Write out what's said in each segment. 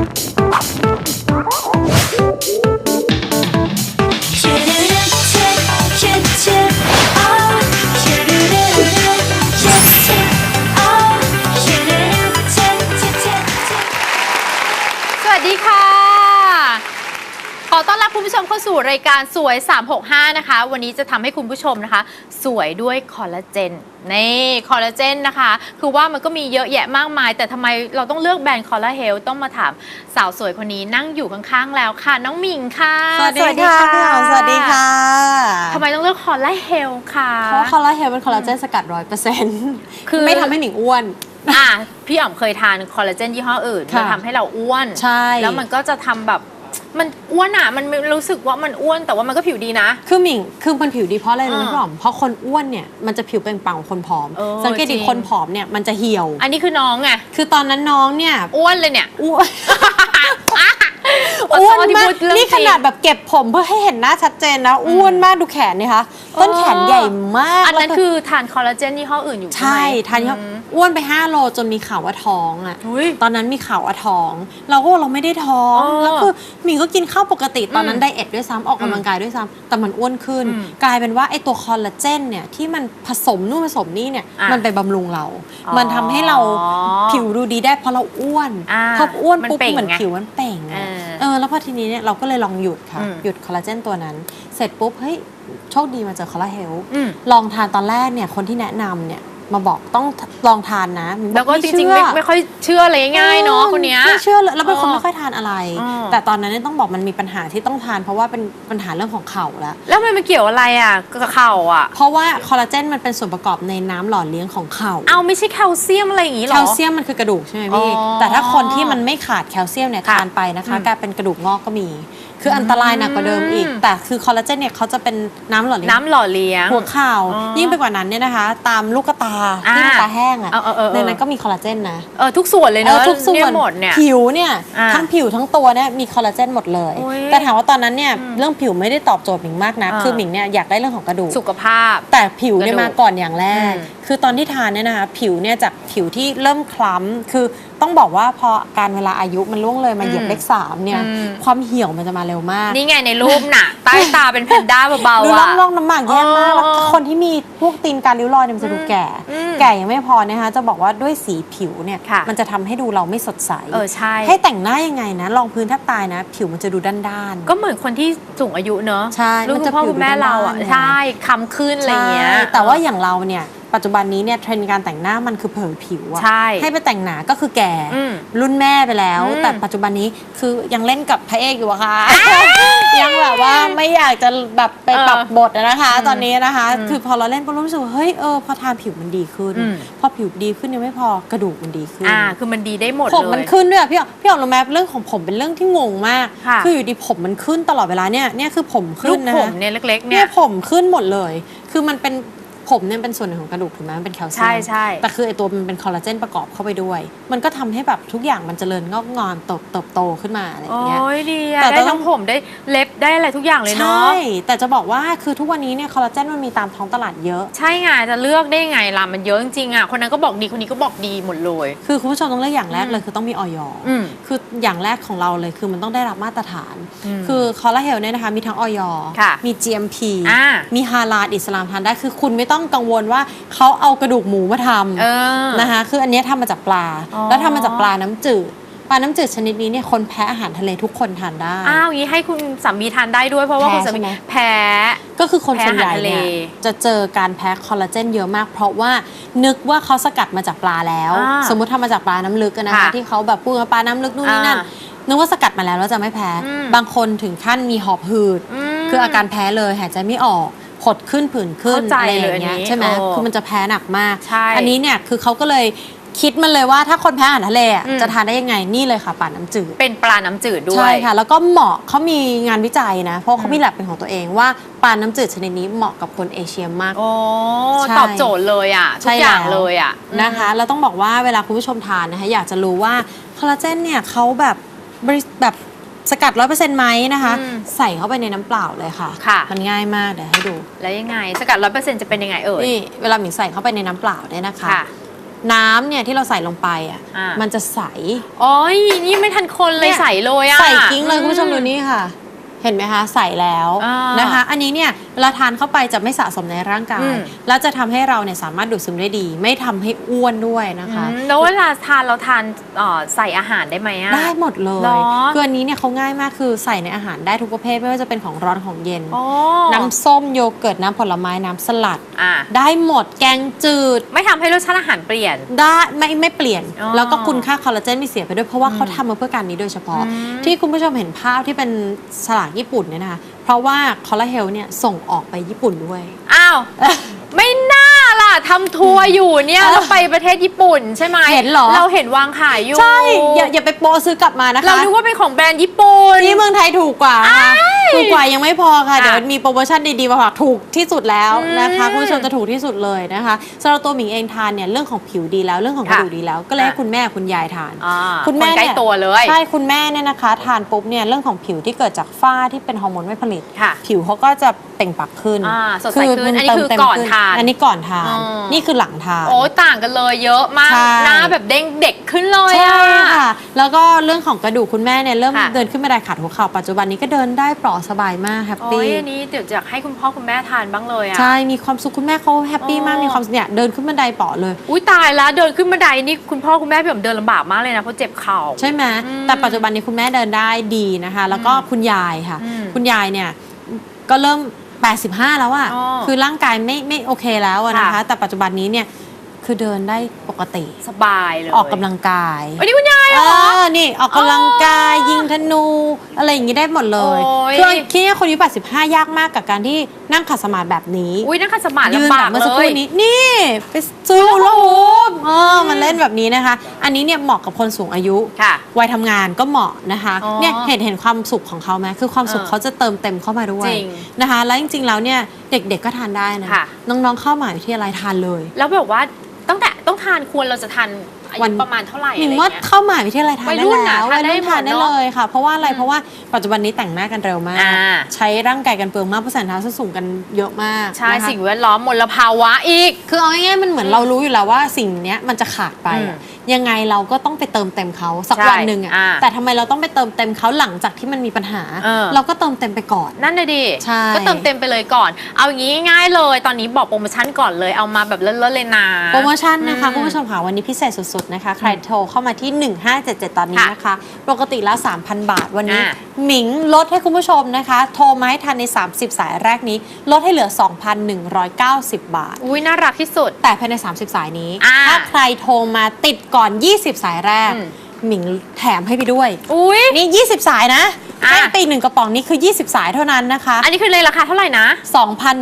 あっ! รายการสวย 365 นะคะ วันนี้จะทำให้คุณผู้ชมนะคะ สวยด้วยคอลลาเจนนี่คอลลาเจนนะคะ คือว่ามันก็มีเยอะแยะมากมาย แต่ทำไมเราต้องเลือกแบรนด์คอลลาเฮลต้องมาถามสาวสวยคนนี้นั่งอยู่ข้างๆแล้วค่ะ น้องหมิงค่ะสวัสดีค่ะพี่หอมสวัสดีค่ะทำไมต้องเลือกคอลลาเฮลค่ะเพราะว่าคอลลาเจนเป็นคอลลาเจนสกัดร้อยเปอร์เซ็นต์คือไม่ทำให้หนิงอ้วนอะพี่อ๋อมเคยทานคอลลาเจนยี่ห้ออื่นค่ะมันทำให้เราอ้วน ใช่ แล้วมันก็จะทำแบบ มันอ้วนอะมันรู้สึกว่ามันอ้วนแต่ว่ามันก็ผิวดีนะ คือหมิงคือมันผิวดีเพราะอะไรรู้ไหมอ่าพี่หอมเพราะคนอ้วนเนี่ยมันจะผิวเป็นปังกว่าคนผอม เออสังเกตจริดีงคนผอมเนี่ยมันจะเหี่ยว อันนี้คือน้องไงคือตอนนั้นน้องเนี่ยอ้วนเลยเนี่ย อ้วนขออ้โทวนษที่มากพูดเรื่องนี่ขนาดแบบเก็บผมเพื่อให้เห็นหน้าชัดเจนนะอ้วนมากดูแขนนี่คะต้นแขนใหญ่มากอันนั้นแล้วคือทานคอลลาเจนยี่ห้ออื่นอยู่ใช่ใช่ไหม ทานเยอะอืม อ้วนไป 5 โลจนมีข่าวว่าท้องอะ อุ๊ย ตอนนั้นมีข่าวว่าท้อง เราก็บอกเราไม่ได้ท้องเออแล้วคือหมิงก็กินข้าวปกติตอนนั้นอืมไดเอทด้วยซ้ำออกกำลังกายด้วยซ้ำแต่มันอ้วนขึ้น อืมกลายเป็นว่าไอ้ตัวคอลลาเจนเนี่ยที่มันผสมนู่นผสมนี่เนี่ยอะมันไปบำรุงเรา อ๋อมันทำให้เราผิวดูดีได้เพราะเราอ้วนอ่าพออ้วนมันปุ๊บเป่งเหมือนไงผิวมันเป่งอะ เออ เออแล้วพอทีนี้เนี่ยเราก็เลยลองหยุดค่ะ อืม หยุดคอลลาเจนตัวนั้น เสร็จปุ๊บ เฮ้ย โชคดีมาเจอคอลลาเฮลอืม ลองทานตอนแรกเนี่ยคนที่แนะนำเนี่ย มาบอกต้องลองทานนะหมิงบอกแล้วก็จไม่ริงๆเชื่ไม่อไม่ค่อยเชื่ออะไรง่ายๆเนาะคนเนี้ยไม่เชื่อเลยแล้วเป็นคนเออไม่ค่อยทานอะไรเออแต่ตอนนั้นเนี่ยต้องบอกมันมีปัญหาที่ต้องทาน เพราะว่าเป็นปัญหาเรื่องของเข่าแล้วแล้วมันมาเกี่ยวอะไรอะกับเข่าอะ เพราะว่าคอลลาเจนมันเป็นส่วนประกอบในน้ำหล่อเลี้ยงของเข่าเอาไม่ใช่แคลเซียมอะไรอย่างงี้หรอแคลเซียมมันคือกระดูกใช่ไหมพี่อ๋อแต่ถ้าคนที่มันไม่ขาดแคลเซียมเนี่ยค่ะทานไปนะคะอืมกลายเป็นกระดูกงอกก็มี คืออันตรายหนักกว่าเดิมอีกอืมแต่คือคอลลาเจนเนี่ยเขาจะเป็นน้ำหล่อเลี้ยงน้ำหล่อเลี้ยง หัวเข่าอ๋อยิ่งไปกว่านั้นเนี่ยนะคะ ตามลูกตาอ่าที่เป็นตาแห้งอะเออเออเออในนั้นก็มีคอลลาเจนนะเออทุกส่วนเลยเอเนออะทุกส่วนเยหมดเนี่ยผิวเนี่ยอ่าทั้งผิวทั้งตัวเนี่ยมีคอลลาเจนหมดเลยโอ้ยแต่ถามว่าตอนนั้นเนี่ยอืมเรื่องผิวไม่ได้ตอบโจทย์หมิงมากนะอ่าคือหมิงเนี่ยอยากได้เรื่องของกระดูกสุขภาพ แต่ผิวเนี่ยกระดูกมาก่อนอย่างแรกอืมคือตอนที่ทานเนี่ยนะคะผิวเนี่ยจากผิวที่เริ่มคล้ำคือ ต้องบอกว่าพอการเวลาอายุมันล่วงเลยมาเหยียบเลขสามเนี่ยอืมความเหี่ยวมันจะมาเร็วมาก นี่ไงในรูปน่ะ ใต้ตาเป็นแพนด้าเบาดูๆร่ออะงร่องน้ำหมากแย่มากแล้วอ๋อคนที่มีพวกตีนการริ้วรอยเนี่ยมันจะดูแก่อืมแก่ยังไม่พอนะคะจะบอกว่าด้วยสีผิวเนี่ยค่ะมันจะทำให้ดูเราไม่สดใสเออใช่ให้แต่งหน้ายังไงนะรองพื้นแทบตายนะ ผิวมันจะดูด้านๆก็เหมือนคนที่สูงอายุเนอะใช่ลูกมันคุจะณพ่อผิวคุณแม่เราอะด้านๆใช่คำขึ้นอะไรอย่างเงี้ยใช่แต่ว่าอย่างเราเนี่ย ปัจจุบันนี้เนี่ยเทรนด์การแต่งหน้ามันคือเผยผิวอะใช่ไปแต่งหนาก็คือแก่ อืมรุ่นแม่ไปแล้ว อืมแต่ปัจจุบันนี้คือยังเล่นกับพระเอกอยู่อะค่ะ ยังแบบว่าไม่อยากจะแบบไปเออปรับบทอะนะคะอืมตอนนี้นะคะ อืมคือพอเราเล่นก็รู้สึกว่าเฮ้ยเออพอทานผิวมันดีขึ้น อืม พอผิวดีขึ้นยังไม่พอกระดูกมันดีขึ้น อ่า คือมันดีได้หมดผมเลมันย ขึ้นด้วยอะพี่อ๋อพี่อ๋อรู้ไหมเรื่องของผมเป็นเรื่องที่งงมากค่ะ ออยู่ดีผมมันขึ้นตลอดเวลาเนี่ยเนี่ยคือผมขึ้ลูนกนะผคะมเนี่ยเล็กๆเนี่เนี่ยย ผมขึ้นหมดเลย คือมันเป็น ผมเนี่ยเป็นส่วนหนึ่งของกระดูกถูกไหมมันเป็นแคลเซียมใช่ใช่ แต่คือไอตัวมันเป็นคอลลาเจนประกอบเข้าไปด้วย มันก็ทำให้แบบทุกอย่างมันเจริญงอกงามเติบเติบโตขึ้นมาอะไรอย่างเงี้ยโอ้ยดีอะแต่ได้ต้ทั้องง ผมได้เล็บได้อะไรทุกอย่างเลยใชเนาะ่แต่จะบอกว่าคือทุกวันนี้เนี่ยคอลลาเจนมันมีตามท้องตลาดเยอะ ใช่ไงจะเลือกได้ไงล่ะมันเยอะจริงๆอะคนนั้นก็บอกดีคนนี้ก็บอกดีหมดเลย คือคุณผู้ชมต้องเลือกอย่างแรกเลยคือต้องมีออยอืม คืออย่างแรกของเราเลยคือมันต้องได้รับมาตรฐาน อืมคือคอลลาเฮลเนี่ยนะคะมีทั้งออยค่ะมี GMP อ่ามีฮาลาลอิสลามทานได้คือคุณไม่ต้องกังวลว่าเขาเอากระดูกหมูมาทำเออนะคะคืออันเนี้ยทำมาจากปลา อ๋อ แล้วทำมาจากปลาน้ำจืดปลาน้ำจืดชนิดนี้เนี่ยคนแพ้อาหารทะเลทุกคนทานได้ อ้าวอย่างนี้ให้คุณสามีทานได้ด้วยเพราะว่าแพ้คุณสามีใช่ไหม แพ้ ก็คือคนส่วนใหญ่แพ้อาหารทะเลเนี่ยจะเจอการแพ้คอลลาเจนเยอะมาก เพราะว่านึกว่าเขาสกัดมาจากปลาแล้ว อ่าสมมุติทำมาจากปลาน้ำลึกอะนะคะค่ะที่เขาแบบพูดว่าปลาน้ำลึกนู่นนี่นั่นอ่านึกว่าสกัดมาแล้วแล้วจะไม่แพ้ อืม บางคนถึงขั้นมีหอบหืด ม คืออาการแพ้เลยหายใจไม่ออก ผดขึ้นผื่นขึ้นเข้าใจอะไรอย่างเงี้ยเลยอันนี้ใช่ไหมโอ้คือมันจะแพ้หนักมากใช่อันนี้เนี่ยคือเขาก็เลยคิดมันเลยว่าถ้าคนแพ้อาหารทะเลอะอืมจะทานได้ยังไงนี่เลยค่ะปลาน้ำจืด เป็นปลาน้ำจืดด้วยใช่ค่ะ แล้วก็เหมาะเขามีงานวิจัยนะ เพราะเขาอืมมีแลบเป็นของตัวเองว่าปลาน้ำจืดชนิดนี้เหมาะกับคนเอเชียมากโอ้ใช่ตอบโจทย์เลยอะทุกอย่างใช่แล้วเลยอะนะคะแล้วต้องบอกว่าเวลาคุณผู้ชมทานนะคะอยากจะรู้ว่าคอลลาเจนเนี่ยเขาแบบบริแบบ สกัดร้อยเปอร์เซ็นต์ไหมนะคะ อืมใส่เข้าไปในน้ำเปล่าเลยค่ะ ค่ะ มันง่ายมากเดี๋ยวให้ดู แล้วยังไง สกัดร้อยเปอร์เซ็นต์จะเป็นยังไงเอ่ย นี่เวลาหมิงใส่เข้าไปในน้ำเปล่าเนี่ยนะคะ ค่ะ น้ำเนี่ยที่เราใส่ลงไปอะ อ่ามั มันจะใส โอ้ยนี่ไม่ทันคนเลยเนี่ย ใส่เลยอะใส่กิ้งเลยคุณผู้ชมดูนี่ค่ะ เห็นไหมคะใส่แล้วอ่านนะคะ อันนี้เนี่ยเวลาทานเข้าไปจะไม่สะสมในร่างกาอืยมแล้วจะทำให้เราเนี่ยสามารถดูดซึมได้ดี ไม่ทำให้อ้วนด้วยนะคะอืมแล้วเวลาทานเราทานเอ่อใส่อาหารได้ไหมอะได้หมดเลหรยอคืออันนี้เนี่ยเขาง่ายมากคือใส่ในอาหารได้ทุกประเภท ไม่ว่าจะเป็นของร้อนของเย็นอ๋อน้ำส้มโยเกิร์ตน้ำผลไม้น้ำสลัดอะได้หมดแกงจืด ไม่ทำให้รสชาติอาหารเปลี่ยน ได้ไม่ไม่เปลี่ยนอ๋อแล้วก็คุณค่าคอลลาเจนไม่เสียไปด้วยเพราะว่าอืมเขาทำมาเพื่อการนี้โดยเฉพาะอืมที่คุณผู้ชมเห็นภาพที่เป็นสลากญี่ปุ่นเนี่ยนะคะเพราะว่าคอลลาเฮลเนี่ยส่งออกไปญี่ปุ่นด้วย อ้าว ไม่น่าล่ะทำทัวร์อยู่เนี่ยเออเราไปประเทศญี่ปุ่นใช่ไหมเห็นเหรอ เราเห็นวางขายอยู่ใช่ อย่าอย่าไปโปรซื้อกลับมานะคะ เรานึกว่าเป็นของแบรนด์ญี่ปุ่น ที่เมืองไทยถูกกว่านะคะ ถูกกว่ายังไม่พอค่ะค่ะ เดี๋ยวมีโปรโมชั่นดีๆมาฝากถูกที่สุดแล้วนะคะอืมคุณผู้ชมจะถูกที่สุดเลยนะคะสำหรับตัวหมิงเองทานเนี่ยเรื่องของผิวดีแล้วเรื่องของกระค่ะดูกดีแล้ว ก็เลยให้ค่ะคุณแม่คุณยายทานอ่าคุณแม่นใกล้เนี่ยตัวเลยใช่คุณแม่เนี่ยนะคะ ทานปุ๊บเนี่ยเรื่องของผิวที่เกิดจากฝ้าที่เป็นฮอร์โมนไม่ผลิตค่ะผิวเขาก็จะเปล่งปลักขึ้นอ่าสดใสขึ้นอันนี้คือเติมก่อนขึ้ทานอันนี้ก่อนทานอ๋อนี่คือหลังทานโอ้ต่างกันเลยเยอะมากใช่หน้าแบบเด้งเด็กขึ้นเลยใช่อะค่ะแล้วก็เรื่องของกระดูกคุณแม่เนี่ยเริ่มค่ะเดินขึ้นไม่ได้ขาดหัวเข่าปัจจุบันนี้ก็เดินได้เปลอดสบายมากแฮปโอ้ปี้ยอันนี้เดี๋ยวจะให้คุณพ่อคุณแม่ทานบ้างเลยอะใช่มีความสุขคุณแม่เขาแฮปปี้มากอ๋อมีความสุขเนี่ยเดินขึ้นบันไดเปลอดเลย อุ้ยตายแล้วเดินขึ้นบันไดนี่คุณพ่อคุณแม่พี่ผมเดินลำบากมากเลยนะเพราะเจ็บเข่า ใช่ไหมอืมแต่ปัจจุบันนี้คุณแม่เดินได้ดีนะคะ แล้วก็อืมคุณยายค่ะ อืมคุณยายเนี่ยก็เริ่ม 85 แล้วอะอ๋อคือร่างกายไม่ไม่โอเคแล้วอะนะคะ ค่ะแต่ปัจจุบันนี้เนี่ย คือเดินได้ปกติ สบายเลยออกกำลังกายเอ้ยนี่คุณยายเหเอรอ อนี่ออกกำลังกายยิงธนู อะไรอย่างนี้ได้หมดเลยโอ้ย คือคิดว่าคนอายุ85 ยากมากกับการที่นั่งขัดสมาธิแบบนี้ อุ้ยนั่งขัดสมาธิยืนลำแบบากบเมื่อเลสักครู่ย นี้นี่ไปซื้อฮูลาฮูปเออมันเล่นแบบนี้นะคะ อันนี้เนี่ยเหมาะกับคนสูงอายุค่ะวัยทำงานก็เหมาะนะคะอ๋อเนี่ยเห็นเห็นความสุขของเขาไหมคือความสุขเออเขาจะเติมเต็มเข้ามาด้วยจริงนะคะ แล้วจริงๆแล้วเนี่ยเด็กๆก็ทานได้นะค่ะ น้องๆเข้ามหาวิทยาลัยทานเลย แล้วแบบว่า ตั้งแต่ต้องทานควรเราจะทานอาวัยุนประมาณเท่าไหร่หอะนิไรงว่าเงี้ยเข้ามหาวิทยาลัยทานวัยได้รุ่นแล้น่ะวทานได้วัยรุ่นทานได้หมดเนอะเลยค่ะ เพราะว่าอะไรอืมเพราะว่าปัจจุบันนี้แต่งหน้ากันเร็วมาก อ่า ใช้ร่างกายกันเปลืองมากเพราะสันทานส้นสูงกันเยอะมากใช่นะคะสิ่งแวดล้อมมลภาวะอีก คือเอาง่ายๆมันเหมือนเรารู้อยู่แล้วว่าสิ่งเนี้ยมันจะขาดไปอะอืม ยังไงเราก็ต้องไปเติมเต็มเขาสักใช่วันหนึ่งอะอ่าแต่ทำไมเราต้องไปเติมเต็มเขาหลังจากที่มันมีปัญหาเออเราก็เติมเต็มไปก่อน นั่นเลยดิใช่ก็เติมเต็มไปเลยก่อน เอาอย่างนี้ง่ายๆเลย ตอนนี้บอกโปรโมชั่นก่อนเลยเอามาแบบเลิศๆเลยนะโปรโมชั่นนะคะอืมคุณผู้ชมค่ะวันนี้พิเศษสุดๆนะคะใครโทรเข้ามาที่ 1577 ตอนนี้ค่ะนะคะ ปกติแล้ว 3,000 บาทวันนี้อ่าหมิงลดให้คุณผู้ชมนะคะ โทรมาให้ทันใน 30 สายแรกนี้ ลดให้เหลือ 2,190 บาท อุ้ยน่ารักที่สุดแต่ภายใน 30 สายนี้อ่าถ้าใครโทรมาติดก่อน 20 สายแรกอืมหมิงแถมให้ไปด้วย อุ้ยนี่ 20 สายนะอะ แป้งปีกหนึ่งกระป๋องนี้คือ 20 สายเท่านั้นนะคะ อันนี้คือในราคาเท่าไหร่นะ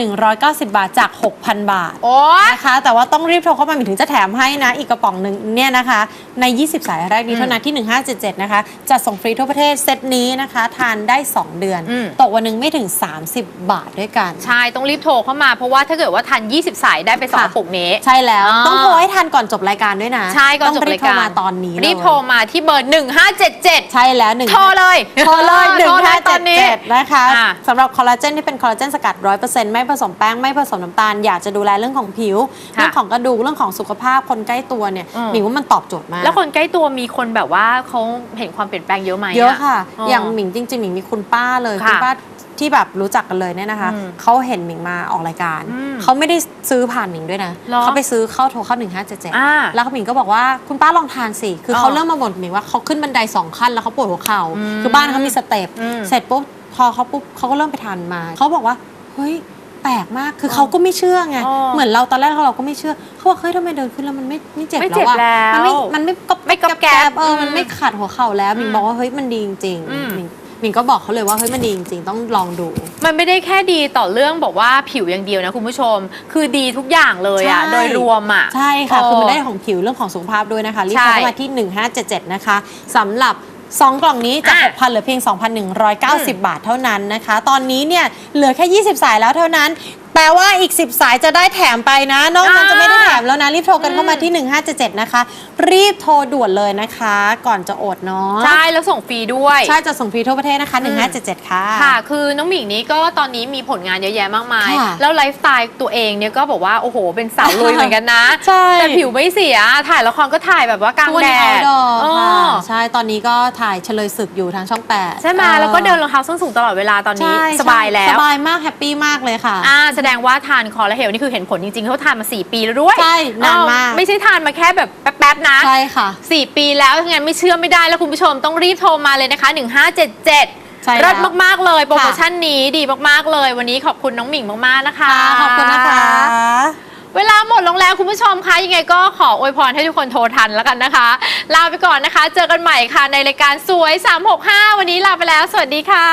2,190 บาทจาก 6,000 บาทโอ้ยนะคะ แต่ว่าต้องรีบโทรเข้ามาหมิงถึงจะแถมให้นะ อีกกระป๋องหนึ่งเนี่ยนะคะ ใน 20 สายแรกนี้อืมเท่านั้นที่ 1577 นะคะจะส่งฟรีทั่วประเทศเซตนี้นะคะ ทานได้ 2 เดือนอืมตกวันหนึ่งไม่ถึง 30 บาทด้วยกัน ใช่ ต้องรีบโทรเข้ามาเพราะว่าถ้าเกิดว่าทัน20 สายได้ไปสองค่ะกระปุกนี้ ใช่แล้วอ่าต้องโทรให้ทันก่อนจบรายการด้วยนะ ใช่ ก่อนจบต้องรายการโทรมาตอนนี้เลยรีบโทรมาที่เบอร์ 1577 ใช่แล้วหนึ่งโทรเลย โทรเลยหนึ่งโทรเลห้ายตเจ็อดนนี้เจ็ดนะคะอะสำหรับคอลลาเจนที่เป็นคอลลาเจนสกัดร้อยเปอร์เซ็นต์ไม่ผสมแป้ง ไม่ผสมน้ำตาล อยากจะดูแลเรื่องของผิวค่ะเรื่องของกระดูกเรื่องของสุขภาพคนใกล้ตัวเนี่ยอืมหมิงว่ามันตอบโจทย์มาก แล้วคนใกล้ตัวมีคนแบบว่าเขาเห็นความเปลี่ยนแปลงเยอะไหมเยอะค่ะอ๋อออย่างหมิงจริงๆหมิงมีคุณป้าเลยค่ะคุณป้า ที่แบบรู้จักกันเลยเนี่ยนะคะอืมเขาเห็นหมิงมาออกรายการอืมเขาไม่ได้ซื้อผ่านหมิงด้วยนะเหรอเขาไปซื้อเข้าโทรเข้าหนึ่งห้าเจ็ดเจ็ดอ่าแล้วหมิงก็บอกว่าคุณป้าลองทานสิ คืออ๋อเขาเริ่มมาบ่นหมิงว่าเขาขึ้นบันไดสองขั้นแล้วเขาปวดหัวเข่า อืมคือบ้านเขามีสเต็ป อืมเสร็จปุ๊บพอเขาปุ๊บเขาก็เริ่มไปทานมา เขาบอกว่า เฮ้ยแปลกมาก คือเขาก็ไม่เชื่อไง อ๋อเหมือนเราตอนแรกเราก็ไม่เชื่อ เขาบอกเฮ้ยทำไมเดินขึ้นแล้วมันไม่ไม่เจ็บไม่แล้วเจ็บอะแล้วมันไม่มันไม่ก๊อบไม่ก๊อบแก๊บเอออืมมันไม่ขัดหัวเข่าแล้วหมิงอืมบอกว่าเฮ้ยมันดีจริงอืม ๆหมิงห มิงก็บอกเขาเลยว่าเฮ้ยมันดีจริงๆ ต้องลองดู มันไม่ได้แค่ดีต่อเรื่องบอกว่าผิวอย่างเดียวนะคุณผู้ชม คือดีทุกอย่างเลยอะใช่ โดยรวมอะ ใช่ค่ะเออคือมันได้ของผิวเรื่องของสุขภาพด้วยนะคะ รีบใช่โทรเข้ามาที่ 1577 นะคะสำหรับ 2 กล่องนี้จาก อะ6,000เหลือเพียง 2,190 บาทเท่านั้นนะคะ ตอนนี้เนี่ยเหลือแค่ 20 สายแล้วเท่านั้น แต่ว่าอีก 10 สายจะได้แถมไปนะ นอกนั้นอ่าจะไม่ได้แถมแล้วนะ รีบโทรกันเข้ามาที่ 1577 นะคะ รีบโทรด่วนเลยนะคะ ก่อนจะอดเนาะใช่แล้วส่งฟรีด้วย ใช่จะส่งฟรีทั่วประเทศนะคะ 1577 ค่ะ ค่ะ คือน้องหมิงนี้ก็ตอนนี้มีผลงานเยอะแยะมากมาย ค่ะแล้วไลฟ์สไตล์ตัวเองเนี่ยก็บอกว่า โอ้โห เป็นสาวลุยเหมือนกันนะ ใช่ แต่ผิวไม่เสีย ถ่ายละครก็ถ่ายแบบว่ากลางทุกวันแดนี้ด outdoor เอค่ะอใช่ตอนนี้ก็ถ่ายเฉลยศึกอยู่ทางช่อง8ใช่ไหมแล้วก็เดินรองเท้าส้นสูงตลอดเวลาตอนนี้ ใช่สบายแล้วสบายมากแฮปปี้มากเลยค่ะ อ่าแสดงว่าทานคอร์ลาเฮลนี่คือเห็นผลจริงๆเขาทานมา 4 ปีแล้วด้วยใช่นานมาก เออไม่ใช่ทานมาแค่แบบแป๊บๆนะ ใช่ค่ะ 4 ปีแล้วงั้นไม่เชื่อไม่ได้แล้วคุณผู้ชมต้องรีบโทรมาเลยนะคะ 1577ใช่แล้วเลิศมากๆเลย โปรโมชั่นนี้ดีมากๆเลย วันนี้ขอบคุณน้องหมิงมากๆนะคะ ค่ะขอบคุณนะคะ เวลาหมดลงแล้วคุณผู้ชมคะยังไงก็ขออวยพรให้ทุกคนโทรทันแล้วกันนะคะ ลาไปก่อนนะคะ เจอกันใหม่ค่ะในรายการสวย 365 วันนี้ลาไปแล้ว สวัสดีค่ะ